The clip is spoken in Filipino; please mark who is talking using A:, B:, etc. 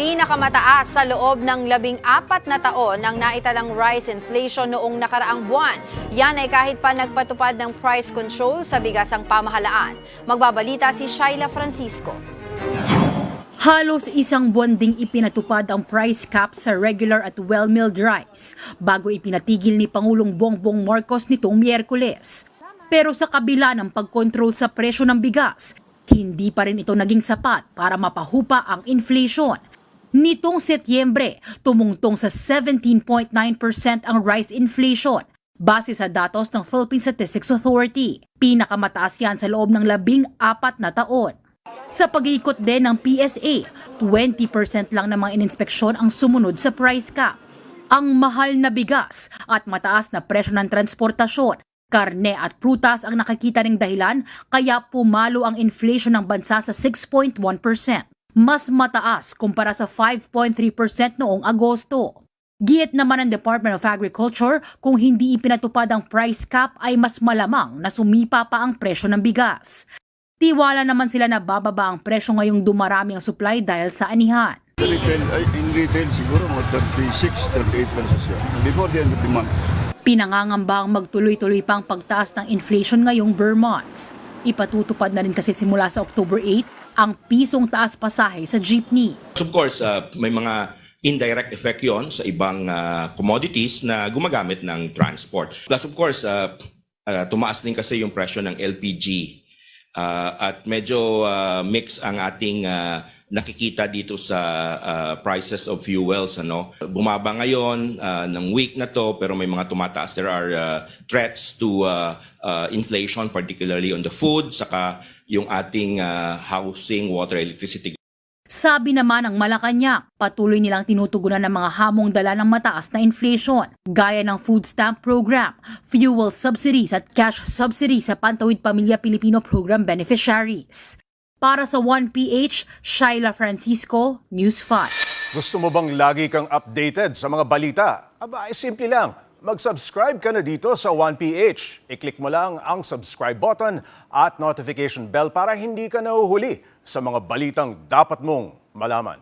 A: Pinakamataas sa loob ng labing apat na taon ng naitalang rice inflation noong nakaraang buwan. Yan ay kahit pa nagpatupad ng price control sa bigasang pamahalaan. Magbabalita si Shaila Francisco.
B: Halos isang buwan ding ipinatupad ang price cap sa regular at well-milled rice bago ipinatigil ni Pangulong Bongbong Marcos nitong Miyerkules. Pero sa kabila ng pagkontrol sa presyo ng bigas, hindi pa rin ito naging sapat para mapahupa ang inflation. Nitong Setyembre, tumungtong sa 17.9% ang rice inflation base sa datos ng Philippine Statistics Authority. Pinakamataas yan sa loob ng labing apat na taon. Sa pag-iikot din ng PSA, 20% lang ng mga ininspeksyon ang sumunod sa price cap. Ang mahal na bigas at mataas na presyo ng transportasyon, karne at prutas ang nakikita ring dahilan kaya pumalo ang inflation ng bansa sa 6.1%. Mas mataas kumpara sa 5.3% noong Agosto. Giit naman ng Department of Agriculture kung hindi ipinatupad ang price cap ay mas malamang na sumipa pa ang presyo ng bigas. Tiwala naman sila na bababa ang presyo ngayong dumarami ang supply dahil sa anihan.
C: Retail, ay, in retail siguro mga 36, 38 pesos yan. Before the end of the month.
B: Pinangangamba ang magtuloy-tuloy pang pagtaas ng inflation ngayong bare months. Ipatutupad na rin kasi simula sa October 8 ang pisong taas pasahe sa jeepney.
D: Of course, uh, may mga indirect effect yon sa ibang uh, commodities na gumagamit ng transport. Plus of course, uh, uh, tumaas din kasi yung presyo ng LPG Uh, at medyo uh, mix ang ating uh, nakikita dito sa uh, prices of fuels ano? Bumaba ngayon uh, ng week na to pero may mga tumataas. There are uh, threats to uh, uh, inflation particularly on the food saka yung ating uh, housing water electricity.
B: Sabi naman ng Malacanang, patuloy nilang tinutugunan ng mga hamong dala ng mataas na inflation, gaya ng food stamp program, fuel subsidies at cash subsidies sa Pantawid Pamilya Pilipino Program beneficiaries. Para sa 1PH, Shaila Francisco, News 5.
E: Gusto mo bang lagi kang updated sa mga balita? Aba, ay simple lang. Mag-subscribe ka na dito sa 1PH. I-click mo lang ang subscribe button at notification bell para hindi ka nahuhuli sa mga balitang dapat mong malaman.